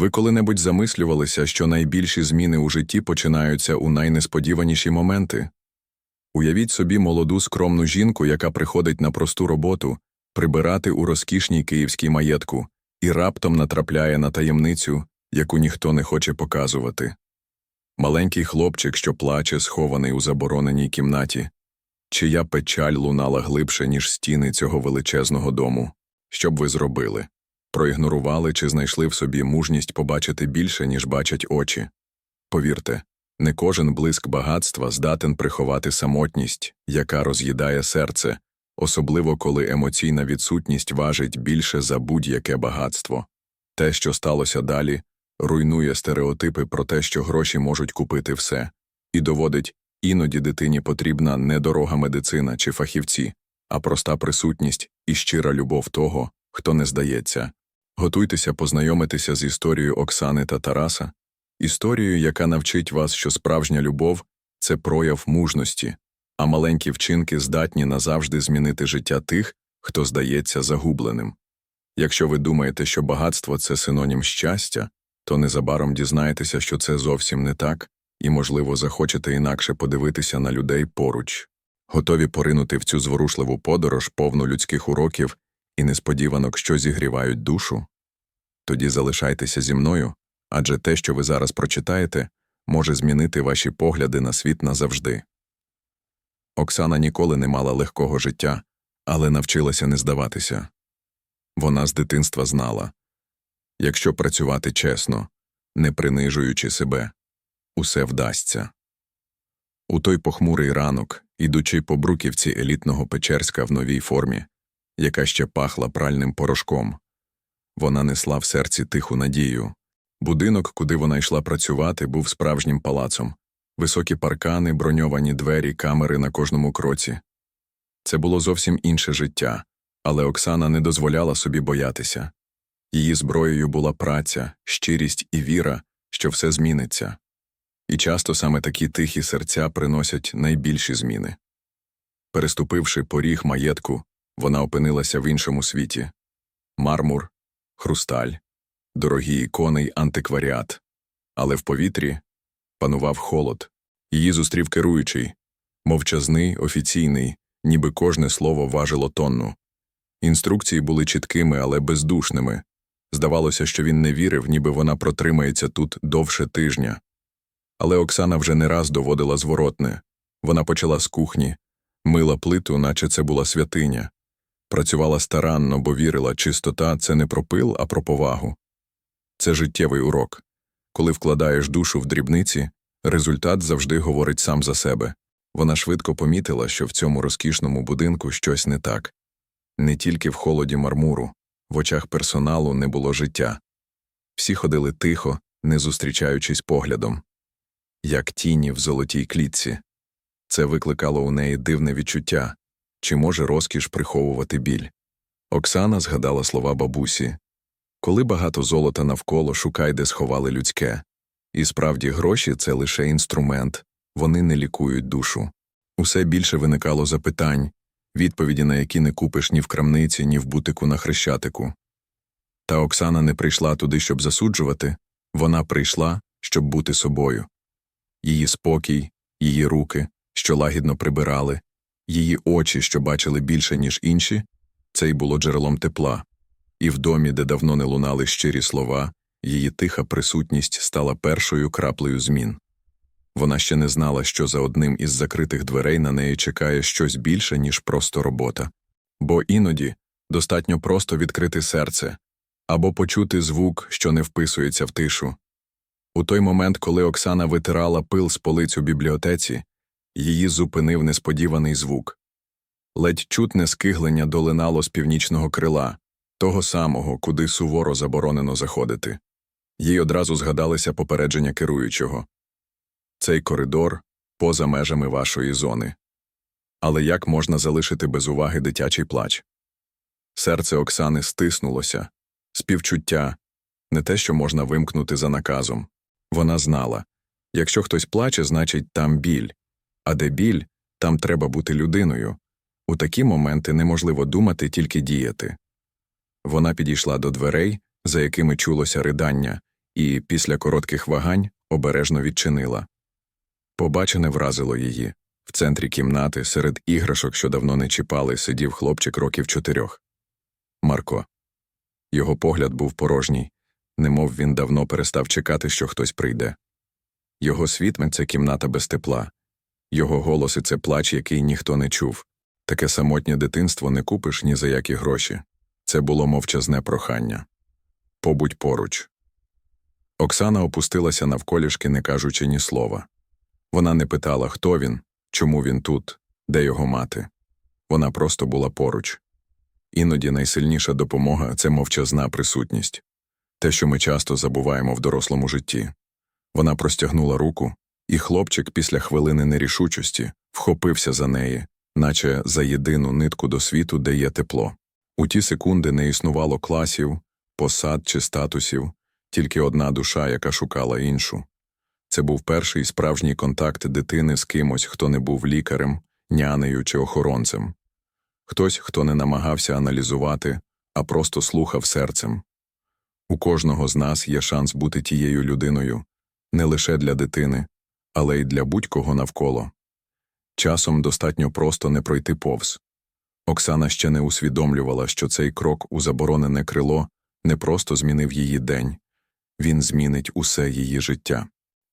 Ви коли-небудь замислювалися, що найбільші зміни у житті починаються у найнесподіваніші моменти? Уявіть собі молоду скромну жінку, яка приходить на просту роботу, прибирати у розкішній київській маєтку, і раптом натрапляє на таємницю, яку ніхто не хоче показувати. Маленький хлопчик, що плаче, схований у забороненій кімнаті, чия печаль лунала глибше, ніж стіни цього величезного дому. Що б ви зробили? Проігнорували чи знайшли в собі мужність побачити більше, ніж бачать очі? Повірте, не кожен блиск багатства здатен приховати самотність, яка роз'їдає серце, особливо коли емоційна відсутність важить більше за будь-яке багатство. Те, що сталося далі, руйнує стереотипи про те, що гроші можуть купити все, і доводить, іноді дитині потрібна не дорога медицина чи фахівці, а проста присутність і щира любов того, хто не здається. Готуйтеся познайомитися з історією Оксани та Тараса, історією, яка навчить вас, що справжня любов це прояв мужності, а маленькі вчинки здатні назавжди змінити життя тих, хто здається загубленим. Якщо ви думаєте, що багатство це синонім щастя, то незабаром дізнаєтеся, що це зовсім не так, і, можливо, захочете інакше подивитися на людей поруч. Готові поринути в цю зворушливу подорож, повну людських уроків і несподіванок, що зігрівають душу? Тоді залишайтеся зі мною, адже те, що ви зараз прочитаєте, може змінити ваші погляди на світ назавжди. Оксана ніколи не мала легкого життя, але навчилася не здаватися. Вона з дитинства знала якщо працювати чесно, не принижуючи себе, усе вдасться. У той похмурий ранок, ідучи по бруківці елітного Печерська в новій формі, яка ще пахла пральним порошком, вона несла в серці тиху надію. Будинок, куди вона йшла працювати, був справжнім палацом, високі паркани, броньовані двері, камери на кожному кроці. Це було зовсім інше життя, але Оксана не дозволяла собі боятися. Її зброєю була праця, щирість і віра, що все зміниться. І часто саме такі тихі серця приносять найбільші зміни. Переступивши поріг маєтку, вона опинилася в іншому світі мармур, хрусталь, дорогі ікони й антикваріат. Але в повітрі панував холод. Її зустрів керуючий, мовчазний, офіційний, ніби кожне слово важило тонну. Інструкції були чіткими, але бездушними. Здавалося, що він не вірив, ніби вона протримається тут довше тижня. Але Оксана вже не раз доводила зворотне. Вона почала з кухні, мила плиту, наче це була святиня. Працювала старанно, бо вірила, чистота це не про пил, а про повагу. Це життєвий урок. Коли вкладаєш душу в дрібниці, результат завжди говорить сам за себе. Вона швидко помітила, що в цьому розкішному будинку щось не так. Не тільки в холоді мармуру, в очах персоналу не було життя. Всі ходили тихо, не зустрічаючись поглядом, як тіні в золотій клітці. Це викликало у неї дивне відчуття чи може розкіш приховувати біль. Оксана згадала слова бабусі коли багато золота навколо, шукай, де сховали людське. І справді гроші це лише інструмент, вони не лікують душу. Усе більше виникало запитань, відповіді на які не купиш ні в крамниці, ні в бутику на хрещатику. Та Оксана не прийшла туди, щоб засуджувати, вона прийшла, щоб бути собою. Її спокій, її руки, що лагідно прибирали, її очі, що бачили більше, ніж інші, це й було джерелом тепла. І в домі, де давно не лунали щирі слова, її тиха присутність стала першою краплею змін. Вона ще не знала, що за одним із закритих дверей на неї чекає щось більше, ніж просто робота. Бо іноді достатньо просто відкрити серце або почути звук, що не вписується в тишу. У той момент, коли Оксана витирала пил з полиць у бібліотеці, її зупинив несподіваний звук. Ледь чутне скиглення долинало з північного крила, того самого, куди суворо заборонено заходити. Їй одразу згадалися попередження керуючого цей коридор поза межами вашої зони. Але як можна залишити без уваги дитячий плач? Серце Оксани стиснулося, співчуття, не те, що можна вимкнути за наказом. Вона знала якщо хтось плаче, значить там біль, а де біль, там треба бути людиною. У такі моменти неможливо думати, тільки діяти. Вона підійшла до дверей, за якими чулося ридання, і, після коротких вагань, обережно відчинила. Побачене вразило її. В центрі кімнати, серед іграшок, що давно не чіпали, сидів хлопчик років чотирьох. Марко. Його погляд був порожній, немов він давно перестав чекати, що хтось прийде. Його світме це кімната без тепла, його голос і це плач, який ніхто не чув. Таке самотнє дитинство не купиш ні за які гроші. Це було мовчазне прохання. Побудь поруч. Оксана опустилася навколішки, не кажучи ні слова. Вона не питала, хто він, чому він тут, де його мати. Вона просто була поруч. Іноді найсильніша допомога це мовчазна присутність те, що ми часто забуваємо в дорослому житті. Вона простягнула руку, і хлопчик після хвилини нерішучості вхопився за неї, наче за єдину нитку до світу, де є тепло. У ті секунди не існувало класів, посад чи статусів, тільки одна душа, яка шукала іншу. Це був перший справжній контакт дитини з кимось, хто не був лікарем, нянею чи охоронцем. Хтось, хто не намагався аналізувати, а просто слухав серцем. У кожного з нас є шанс бути тією людиною не лише для дитини, але й для будь-кого навколо. Часом достатньо просто не пройти повз. Оксана ще не усвідомлювала, що цей крок у заборонене крило не просто змінив її день, він змінить усе її життя.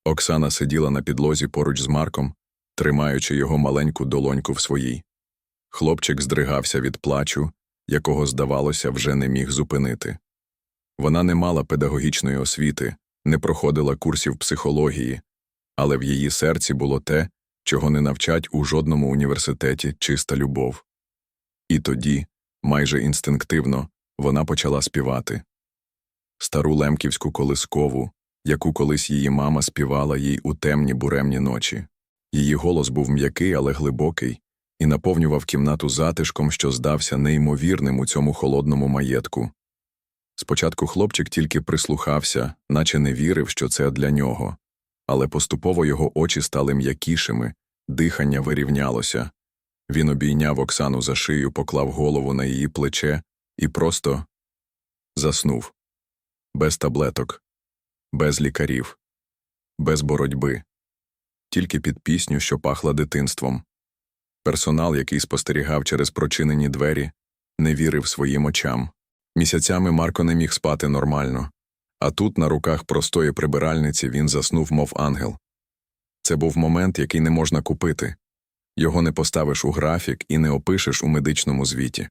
Оксана сиділа на підлозі поруч з Марком, тримаючи його маленьку долоньку в своїй. Хлопчик здригався від плачу, якого, здавалося, вже не міг зупинити. Вона не мала педагогічної освіти, не проходила курсів психології, але в її серці було те, чого не навчать у жодному університеті чиста любов. І тоді, майже інстинктивно, вона почала співати стару лемківську колискову, яку колись її мама співала їй у темні буремні ночі. Її голос був м'який, але глибокий, і наповнював кімнату затишком, що здався неймовірним у цьому холодному маєтку. Спочатку хлопчик тільки прислухався, наче не вірив, що це для нього, але поступово його очі стали м'якішими, дихання вирівнялося. Він обійняв Оксану за шию, поклав голову на її плече і просто заснув. Без таблеток, без лікарів, без боротьби, тільки під пісню, що пахла дитинством. Персонал, який спостерігав через прочинені двері, не вірив своїм очам. Місяцями Марко не міг спати нормально, а тут, на руках простої прибиральниці, він заснув, мов ангел. Це був момент, який не можна купити. Його не поставиш у графік і не опишеш у медичному звіті.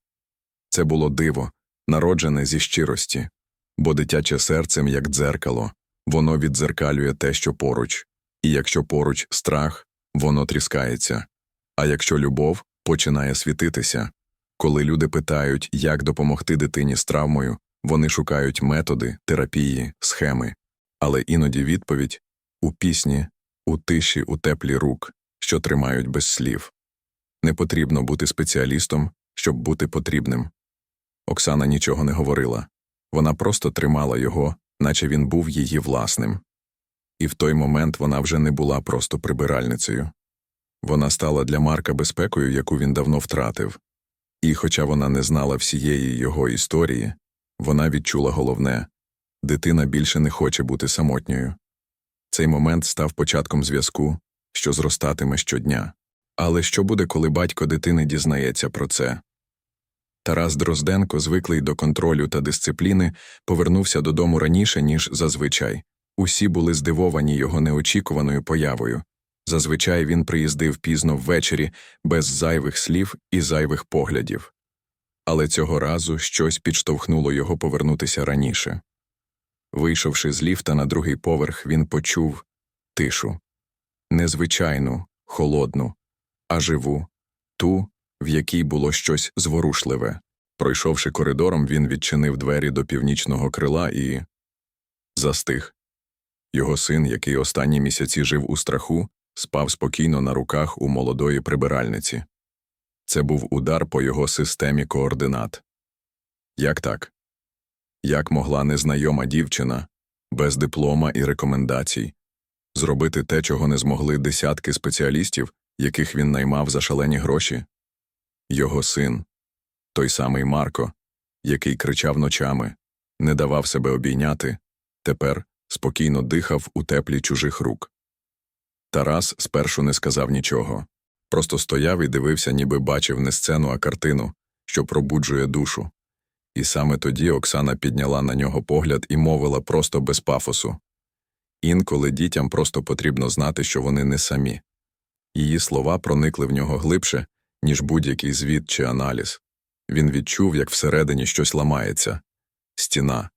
Це було диво, народжене зі щирості, бо дитяче серцем, як дзеркало, воно віддзеркалює те, що поруч, і якщо поруч страх, воно тріскається, а якщо любов починає світитися. Коли люди питають, як допомогти дитині з травмою, вони шукають методи, терапії, схеми, але іноді відповідь у пісні, у тиші, у теплі рук, що тримають без слів. Не потрібно бути спеціалістом, щоб бути потрібним. Оксана нічого не говорила вона просто тримала його, наче він був її власним. І в той момент вона вже не була просто прибиральницею. Вона стала для Марка безпекою, яку він давно втратив. І, хоча вона не знала всієї його історії, вона відчула головне дитина більше не хоче бути самотньою. Цей момент став початком зв'язку, що зростатиме щодня. Але що буде, коли батько дитини дізнається про це? Тарас Дрозденко, звиклий до контролю та дисципліни, повернувся додому раніше, ніж зазвичай. Усі були здивовані його неочікуваною появою. Зазвичай він приїздив пізно ввечері, без зайвих слів і зайвих поглядів. Але цього разу щось підштовхнуло його повернутися раніше. Вийшовши з ліфта на другий поверх, він почув тишу незвичайну, холодну, а живу, ту, в якій було щось зворушливе. Пройшовши коридором, він відчинив двері до північного крила і застиг. Його син, який останні місяці жив у страху, спав спокійно на руках у молодої прибиральниці. Це був удар по його системі координат. Як так? Як могла незнайома дівчина, без диплома і рекомендацій, зробити те, чого не змогли десятки спеціалістів, яких він наймав за шалені гроші? Його син, той самий Марко, який кричав ночами, не давав себе обійняти, тепер спокійно дихав у теплі чужих рук. Тарас спершу не сказав нічого, просто стояв і дивився, ніби бачив не сцену, а картину, що пробуджує душу. І саме тоді Оксана підняла на нього погляд і мовила просто без пафосу. Інколи дітям просто потрібно знати, що вони не самі. Її слова проникли в нього глибше, ніж будь-який звіт чи аналіз. Він відчув, як всередині щось ламається стіна,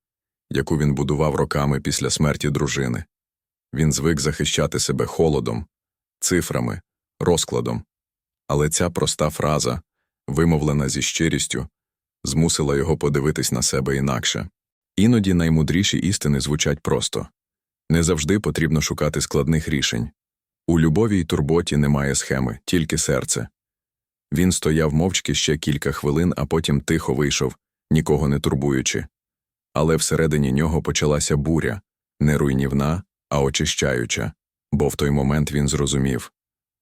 яку він будував роками після смерті дружини. Він звик захищати себе холодом, цифрами, розкладом. Але ця проста фраза, вимовлена зі щирістю, змусила його подивитись на себе інакше. Іноді наймудріші істини звучать просто не завжди потрібно шукати складних рішень. У любові й турботі немає схеми, тільки серце. Він стояв мовчки ще кілька хвилин, а потім тихо вийшов, нікого не турбуючи. Але всередині нього почалася буря, не руйнівна, а очищаюча, бо в той момент він зрозумів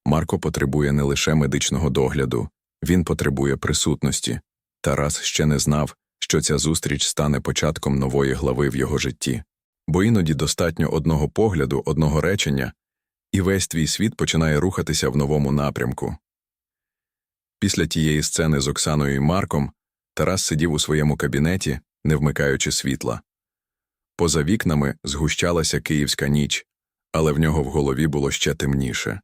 Марко потребує не лише медичного догляду, він потребує присутності. Тарас ще не знав, що ця зустріч стане початком нової глави в його житті. Бо іноді достатньо одного погляду, одного речення, і весь твій світ починає рухатися в новому напрямку. Після тієї сцени з Оксаною і Марком Тарас сидів у своєму кабінеті, не вмикаючи світла. Поза вікнами згущалася київська ніч, але в нього в голові було ще темніше.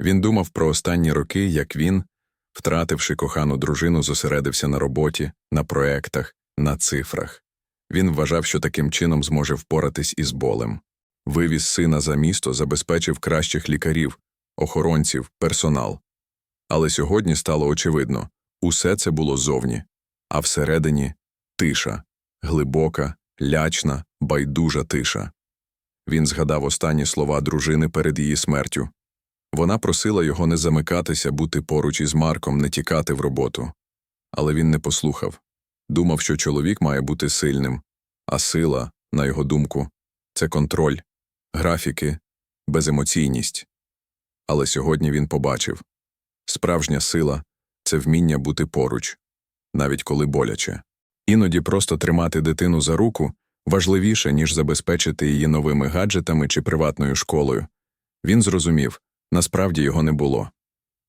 Він думав про останні роки, як він, втративши кохану дружину, зосередився на роботі, на проектах, на цифрах. Він вважав, що таким чином зможе впоратись із болем. Вивіз сина за місто, забезпечив кращих лікарів, охоронців, персонал. Але сьогодні стало очевидно усе це було зовні, а всередині тиша, глибока, лячна, байдужа тиша. Він згадав останні слова дружини перед її смертю. Вона просила його не замикатися, бути поруч із Марком, не тікати в роботу. Але він не послухав. Думав, що чоловік має бути сильним, а сила, на його думку, це контроль, графіки, беземоційність. Але сьогодні він побачив справжня сила це вміння бути поруч, навіть коли боляче. Іноді просто тримати дитину за руку важливіше, ніж забезпечити її новими гаджетами чи приватною школою. Він зрозумів насправді його не було.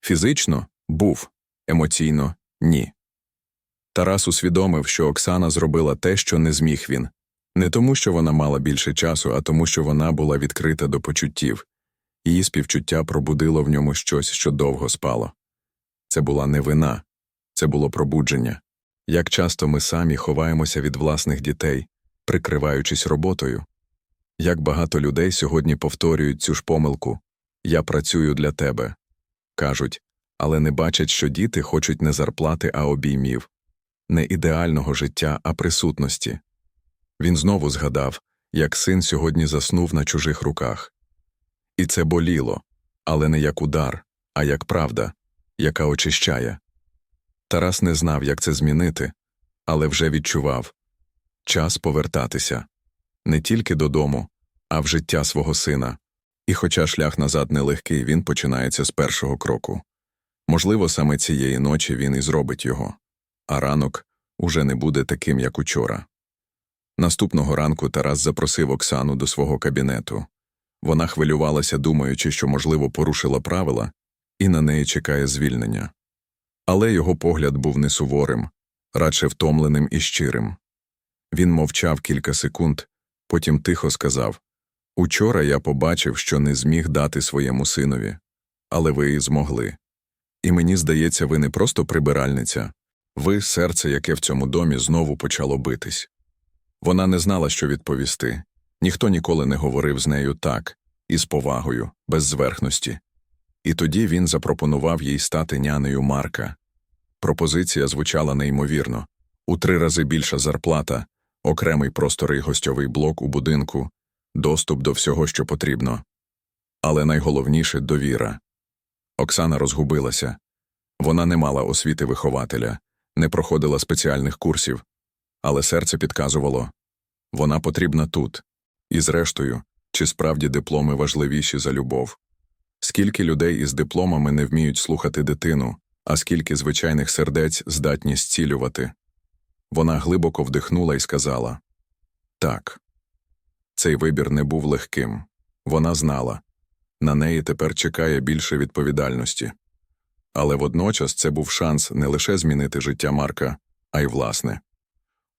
Фізично був, емоційно ні. Тарас усвідомив, що Оксана зробила те, що не зміг він, не тому, що вона мала більше часу, а тому, що вона була відкрита до почуттів. Її співчуття пробудило в ньому щось, що довго спало. Це була не вина, це було пробудження. Як часто ми самі ховаємося від власних дітей, прикриваючись роботою. Як багато людей сьогодні повторюють цю ж помилку Я працюю для тебе. Кажуть, але не бачать, що діти хочуть не зарплати, а обіймів, не ідеального життя, а присутності. Він знову згадав, як син сьогодні заснув на чужих руках. І це боліло, але не як удар, а як правда, яка очищає. Тарас не знав, як це змінити, але вже відчував час повертатися не тільки додому, а в життя свого сина. І, хоча шлях назад нелегкий, він починається з першого кроку. Можливо, саме цієї ночі він і зробить його, а ранок уже не буде таким, як учора. Наступного ранку Тарас запросив Оксану до свого кабінету. Вона хвилювалася, думаючи, що, можливо, порушила правила, і на неї чекає звільнення. Але його погляд був не суворим, радше втомленим і щирим. Він мовчав кілька секунд, потім тихо сказав Учора я побачив, що не зміг дати своєму синові, але ви змогли. І мені здається, ви не просто прибиральниця, ви серце, яке в цьому домі знову почало битись. Вона не знала, що відповісти. Ніхто ніколи не говорив з нею так, із повагою, без зверхності. І тоді він запропонував їй стати нянею Марка. Пропозиція звучала неймовірно у три рази більша зарплата, окремий просторий гостьовий блок у будинку, доступ до всього, що потрібно. Але найголовніше довіра. Оксана розгубилася. Вона не мала освіти вихователя, не проходила спеціальних курсів, але серце підказувало вона потрібна тут. І зрештою, чи справді дипломи важливіші за любов? Скільки людей із дипломами не вміють слухати дитину, а скільки звичайних сердець здатні зцілювати? Вона глибоко вдихнула і сказала Так, Цей вибір не був легким. Вона знала на неї тепер чекає більше відповідальності. Але водночас це був шанс не лише змінити життя Марка, а й власне.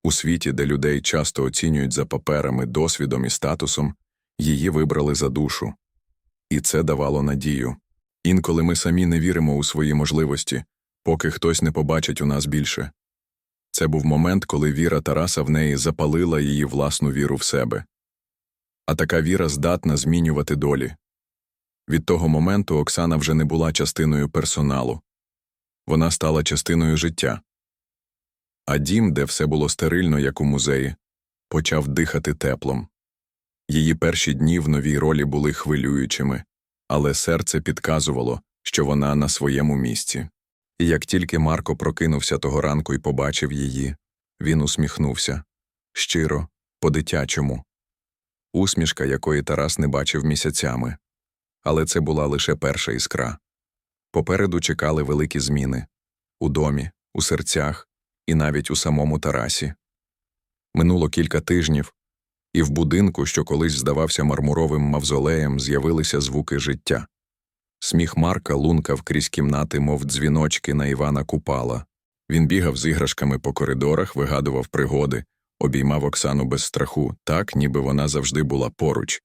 У світі, де людей часто оцінюють за паперами, досвідом і статусом, її вибрали за душу. І це давало надію. Інколи ми самі не віримо у свої можливості, поки хтось не побачить у нас більше. Це був момент, коли віра Тараса в неї запалила її власну віру в себе. А така віра здатна змінювати долі. Від того моменту Оксана вже не була частиною персоналу. Вона стала частиною життя. А дім, де все було стерильно, як у музеї, почав дихати теплом. Її перші дні в новій ролі були хвилюючими, але серце підказувало, що вона на своєму місці. І як тільки Марко прокинувся того ранку і побачив її, він усміхнувся щиро, по-дитячому. Усмішка, якої Тарас не бачив місяцями. Але це була лише перша іскра. Попереду чекали великі зміни у домі, у серцях і навіть у самому Тарасі. Минуло кілька тижнів, і в будинку, що колись здавався мармуровим мавзолеєм, з'явилися звуки життя. Сміх Марка лункав крізь кімнати, мов дзвіночки на Івана Купала. Він бігав з іграшками по коридорах, вигадував пригоди, обіймав Оксану без страху, так, ніби вона завжди була поруч.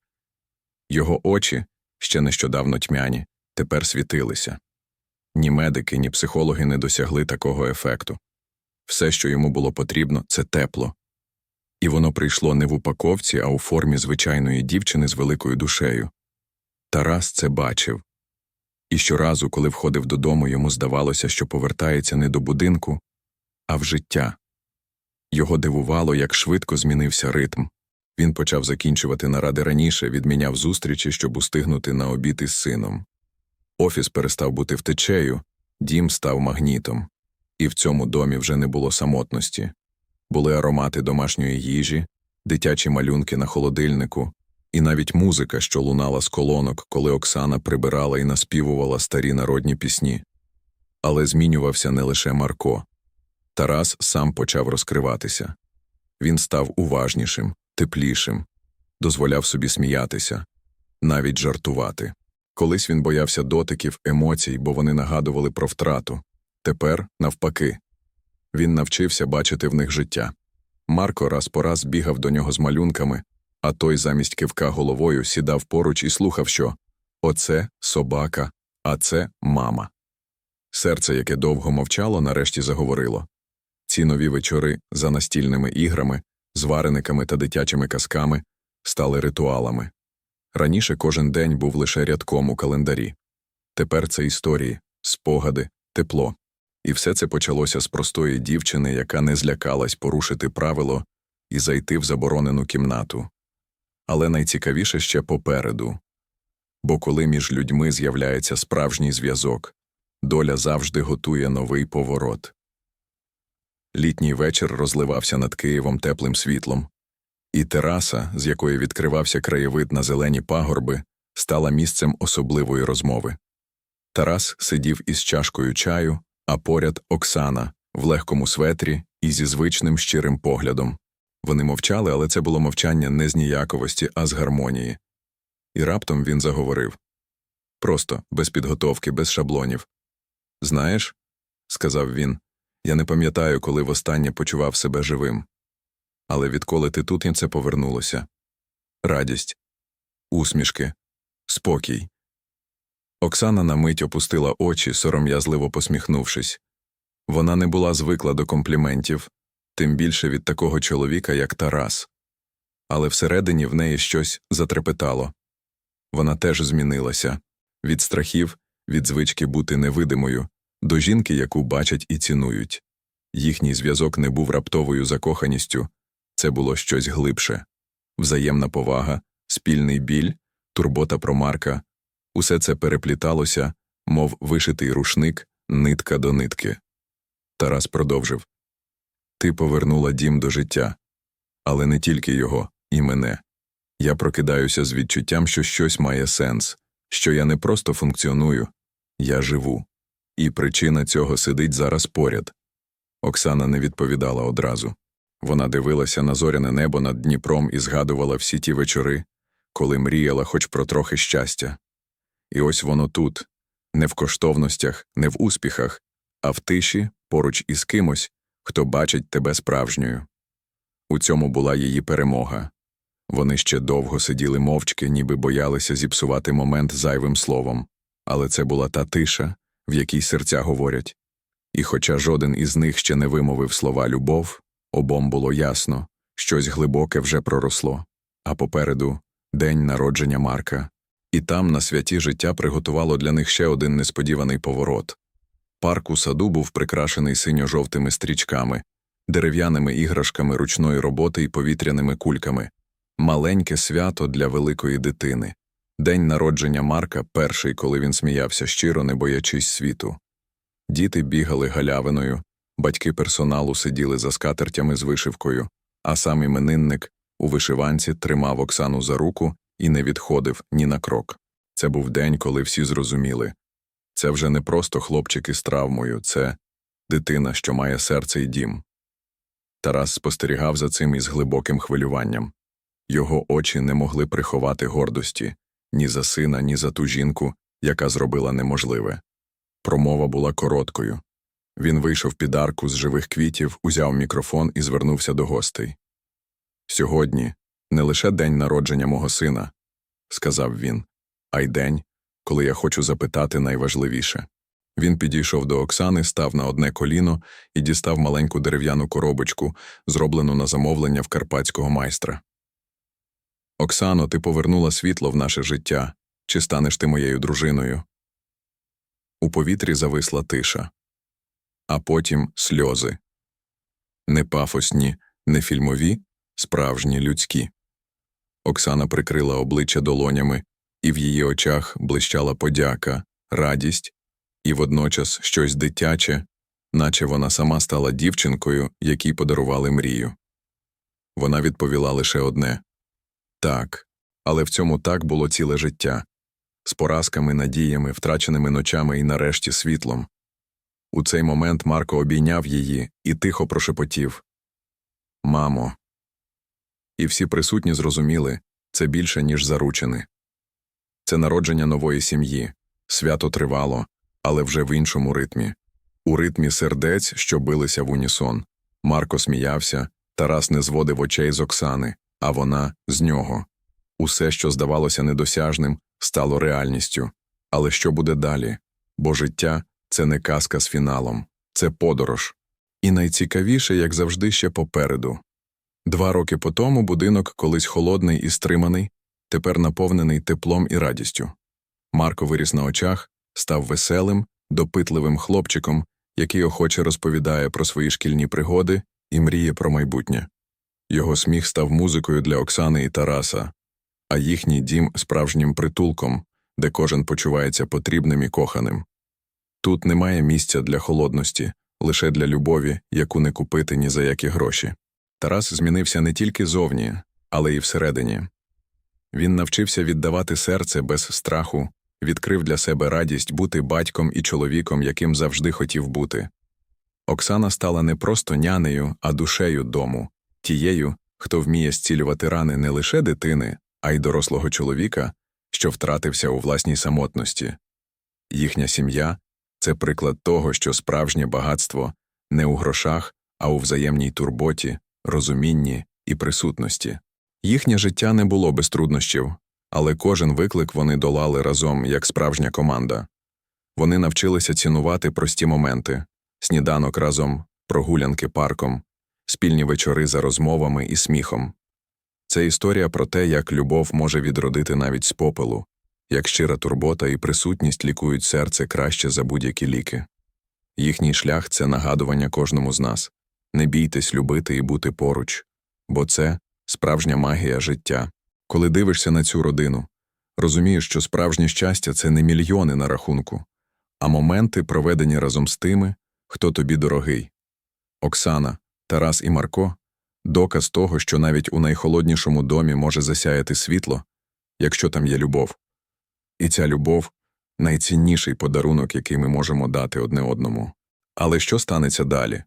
Його очі, ще нещодавно тьмяні, тепер світилися. Ні медики, ні психологи не досягли такого ефекту. Все, що йому було потрібно, це тепло. І воно прийшло не в упаковці, а у формі звичайної дівчини з великою душею. Тарас це бачив. І щоразу, коли входив додому, йому здавалося, що повертається не до будинку, а в життя. Його дивувало, як швидко змінився ритм. Він почав закінчувати наради раніше, відміняв зустрічі, щоб устигнути на обід із сином. Офіс перестав бути втечею, дім став магнітом. І в цьому домі вже не було самотності. Були аромати домашньої їжі, дитячі малюнки на холодильнику, і навіть музика, що лунала з колонок, коли Оксана прибирала і наспівувала старі народні пісні. Але змінювався не лише Марко. Тарас сам почав розкриватися. Він став уважнішим, теплішим, дозволяв собі сміятися, навіть жартувати. Колись він боявся дотиків, емоцій, бо вони нагадували про втрату. Тепер, навпаки, він навчився бачити в них життя. Марко раз по раз бігав до нього з малюнками, а той замість кивка головою сідав поруч і слухав, що оце собака, а це мама. Серце, яке довго мовчало, нарешті заговорило. Ці нові вечори за настільними іграми, з варениками та дитячими казками стали ритуалами. Раніше кожен день був лише рядком у календарі. Тепер це історії, спогади, тепло. І все це почалося з простої дівчини, яка не злякалась порушити правило і зайти в заборонену кімнату. Але найцікавіше ще попереду. Бо коли між людьми з'являється справжній зв'язок, доля завжди готує новий поворот. Літній вечір розливався над Києвом теплим світлом, і тераса, з якої відкривався краєвид на зелені пагорби, стала місцем особливої розмови. Тарас сидів із чашкою чаю, а поряд Оксана в легкому светрі і зі звичним щирим поглядом. Вони мовчали, але це було мовчання не з ніяковості, а з гармонії. І раптом він заговорив просто, без підготовки, без шаблонів. Знаєш, сказав він, я не пам'ятаю, коли востаннє почував себе живим. Але відколи ти тут, і це повернулося радість, усмішки, спокій. Оксана на мить опустила очі, сором'язливо посміхнувшись. Вона не була звикла до компліментів, тим більше від такого чоловіка, як Тарас. Але всередині в неї щось затрепетало. Вона теж змінилася від страхів, від звички бути невидимою, до жінки, яку бачать і цінують. Їхній зв'язок не був раптовою закоханістю, це було щось глибше взаємна повага, спільний біль, турбота про Марка. Усе це перепліталося, мов вишитий рушник, нитка до нитки. Тарас продовжив Ти повернула дім до життя, але не тільки його, і мене. Я прокидаюся з відчуттям, що щось має сенс, що я не просто функціоную, я живу. І причина цього сидить зараз поряд. Оксана не відповідала одразу. Вона дивилася на зоряне небо над Дніпром і згадувала всі ті вечори, коли мріяла хоч про трохи щастя. І ось воно тут, не в коштовностях, не в успіхах, а в тиші поруч із кимось, хто бачить тебе справжньою. У цьому була її перемога. Вони ще довго сиділи мовчки, ніби боялися зіпсувати момент зайвим словом, але це була та тиша, в якій серця говорять. І хоча жоден із них ще не вимовив слова любов, обом було ясно, щось глибоке вже проросло, а попереду день народження Марка. І там на святі життя приготувало для них ще один несподіваний поворот. Парк у саду був прикрашений синьо-жовтими стрічками, дерев'яними іграшками ручної роботи і повітряними кульками. Маленьке свято для великої дитини. День народження Марка перший, коли він сміявся щиро, не боячись світу. Діти бігали галявиною, батьки персоналу сиділи за скатертями з вишивкою, а сам іменинник у вишиванці тримав Оксану за руку і не відходив ні на крок. Це був день, коли всі зрозуміли. Це вже не просто хлопчик із травмою, це дитина, що має серце і дім. Тарас спостерігав за цим із глибоким хвилюванням. Його очі не могли приховати гордості ні за сина, ні за ту жінку, яка зробила неможливе. Промова була короткою. Він вийшов під арку з живих квітів, узяв мікрофон і звернувся до гостей. Сьогодні не лише день народження мого сина, сказав він, а й день, коли я хочу запитати найважливіше. Він підійшов до Оксани, став на одне коліно і дістав маленьку дерев'яну коробочку, зроблену на замовлення в карпатського майстра. Оксано, ти повернула світло в наше життя. Чи станеш ти моєю дружиною? У повітрі зависла тиша, а потім сльози. Не пафосні, не фільмові, справжні людські. Оксана прикрила обличчя долонями, і в її очах блищала подяка, радість і водночас щось дитяче, наче вона сама стала дівчинкою, якій подарували мрію. Вона відповіла лише одне так, але в цьому так було ціле життя з поразками, надіями, втраченими ночами і нарешті світлом. У цей момент Марко обійняв її і тихо прошепотів Мамо. І всі присутні зрозуміли це більше, ніж заручини. Це народження нової сім'ї, свято тривало, але вже в іншому ритмі. У ритмі сердець, що билися в унісон. Марко сміявся, Тарас не зводив очей з Оксани, а вона з нього. Усе, що здавалося недосяжним, стало реальністю. Але що буде далі? Бо життя це не казка з фіналом, це подорож. І найцікавіше, як завжди, ще попереду. Два роки по тому будинок, колись холодний і стриманий, тепер наповнений теплом і радістю. Марко виріс на очах, став веселим, допитливим хлопчиком, який охоче розповідає про свої шкільні пригоди і мріє про майбутнє. Його сміх став музикою для Оксани і Тараса, а їхній дім справжнім притулком, де кожен почувається потрібним і коханим. Тут немає місця для холодності, лише для любові, яку не купити ні за які гроші. Тарас змінився не тільки зовні, але й всередині. Він навчився віддавати серце без страху, відкрив для себе радість бути батьком і чоловіком, яким завжди хотів бути. Оксана стала не просто нянею, а душею дому, тією, хто вміє зцілювати рани не лише дитини, а й дорослого чоловіка, що втратився у власній самотності. Їхня сім'я це приклад того, що справжнє багатство не у грошах, а у взаємній турботі, розумінні і присутності. Їхнє життя не було без труднощів, але кожен виклик вони долали разом як справжня команда. Вони навчилися цінувати прості моменти сніданок разом, прогулянки парком, спільні вечори за розмовами і сміхом. Це історія про те, як любов може відродити навіть з попелу, як щира турбота і присутність лікують серце краще за будь-які ліки. Їхній шлях це нагадування кожному з нас не бійтесь любити і бути поруч, бо це справжня магія життя. Коли дивишся на цю родину, розумієш, що справжнє щастя це не мільйони на рахунку, а моменти, проведені разом з тими, хто тобі дорогий. Оксана, Тарас і Марко доказ того, що навіть у найхолоднішому домі може засяяти світло, якщо там є любов. І ця любов найцінніший подарунок, який ми можемо дати одне одному. Але що станеться далі?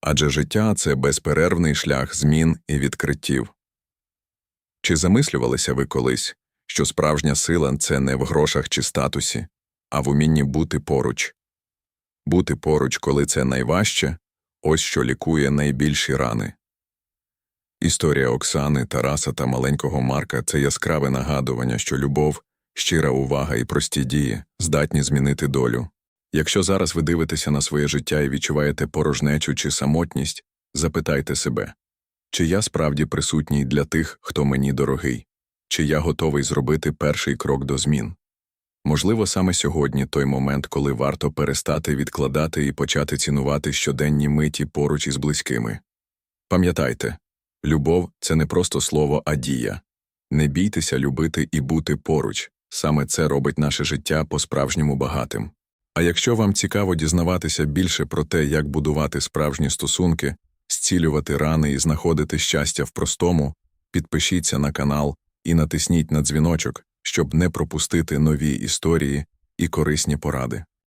Адже життя це безперервний шлях змін і відкриттів. Чи замислювалися ви колись, що справжня сила це не в грошах чи статусі, а в умінні бути поруч? Бути поруч, коли це найважче, ось що лікує найбільші рани. Історія Оксани, Тараса та маленького Марка це яскраве нагадування, що любов, щира увага і прості дії здатні змінити долю. Якщо зараз ви дивитеся на своє життя і відчуваєте порожнечу чи самотність, запитайте себе, чи я справді присутній для тих, хто мені дорогий, чи я готовий зробити перший крок до змін. Можливо, саме сьогодні той момент, коли варто перестати відкладати і почати цінувати щоденні миті поруч із близькими. Пам'ятайте, любов це не просто слово, а дія. Не бійтеся любити і бути поруч, саме це робить наше життя по-справжньому багатим. А якщо вам цікаво дізнаватися більше про те, як будувати справжні стосунки, зцілювати рани і знаходити щастя в простому, підпишіться на канал і натисніть на дзвіночок, щоб не пропустити нові історії і корисні поради.